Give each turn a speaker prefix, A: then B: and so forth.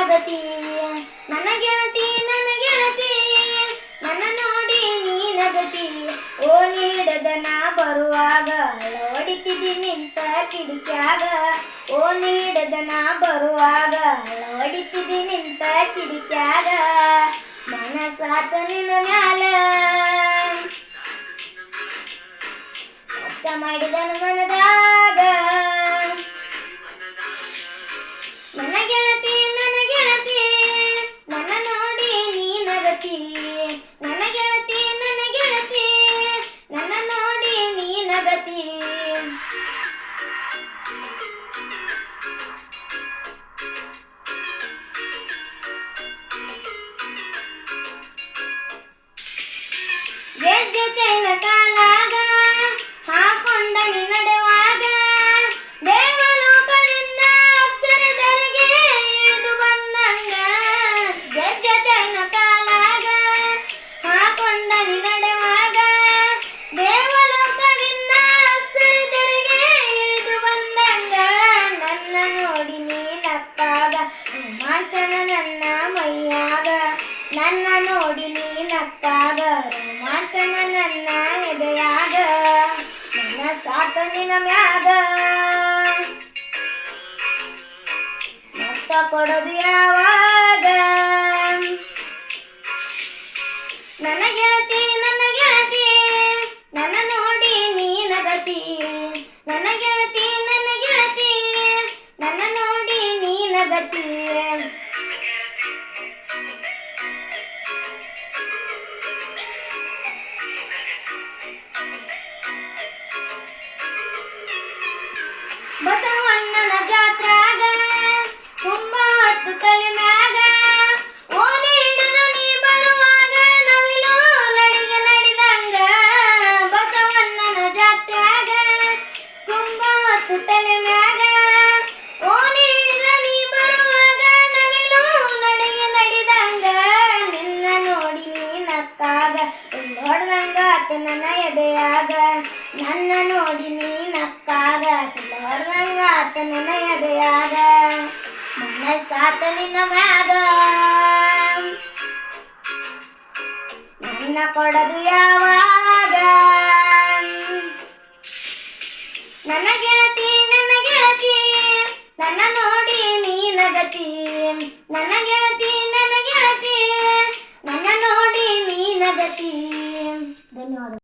A: ನಗತಿ ನನ್ನ ಗೆಳತಿ ನನ್ನ ಗೆಳತಿ, ನನ್ನ ನೋಡಿ ನೀ ನಗತಿ ಓ, ನೀಡದ ನಾ ಬರುವಾಗ ಹೊಡಿತಿದ್ದಿ ನಿಂತ ಕಿಡಿಕ್ಯಾಗ. ಓ, ನೀಡದ ನಾ ಬರುವಾಗ ಹೊಡಿತಿದ್ದಿ ನಿಂತ ಕಿಡಿಕ್ಯಾಗ. ಮನಸಾತ ನಿನ್ನ ಮ್ಯಾಲ. ಮಾಡಿದ ಮಾಡಿದನು ಚೈನ ಕಾಲಾಗ ಹಾಕೊಂಡ ನಡೆವಾಗ. ದೇವಲೋಕದಿಂದ ಬಂದಂಗ. ಕಾಲಾಗ ಹಾಕೊಂಡ ನಡೆವಾಗ. ದೇವಲೋಕದಿಂದ ಅಪ್ಸರದರಿಗೆ ಇಳಿದು ಬಂದಂಗ. ನನ್ನ ನೋಡಿ ನೀ ನಕ್ಕಾಗ ರೋಮಾಂಚನ ನನ್ನ ಮೈಯಾಗ. ನನ್ನ ನೋಡಿ ನೀ ರೋಮಾಂಚನ ನನ್ನ ಎದೆಯಾಗ ನನ್ನ ಸಾತ ಮ್ಯಾಗ. ಮತ್ತ ಯಾವಾಗ ನನ್ನ ಎದೆಯಾಗ ನನ್ನ ನೋಡಿ ನೀನಕ್ಕಾಗ ನಕ್ಕಾಗ ಆತ ನನ್ನ ಎದೆಯಾಗ ನನ್ನ ಸಾತ ನಿನ್ನ ಮ್ಯಾಗ. ನನ್ನ ಕೊಡದು ಯಾವಾಗ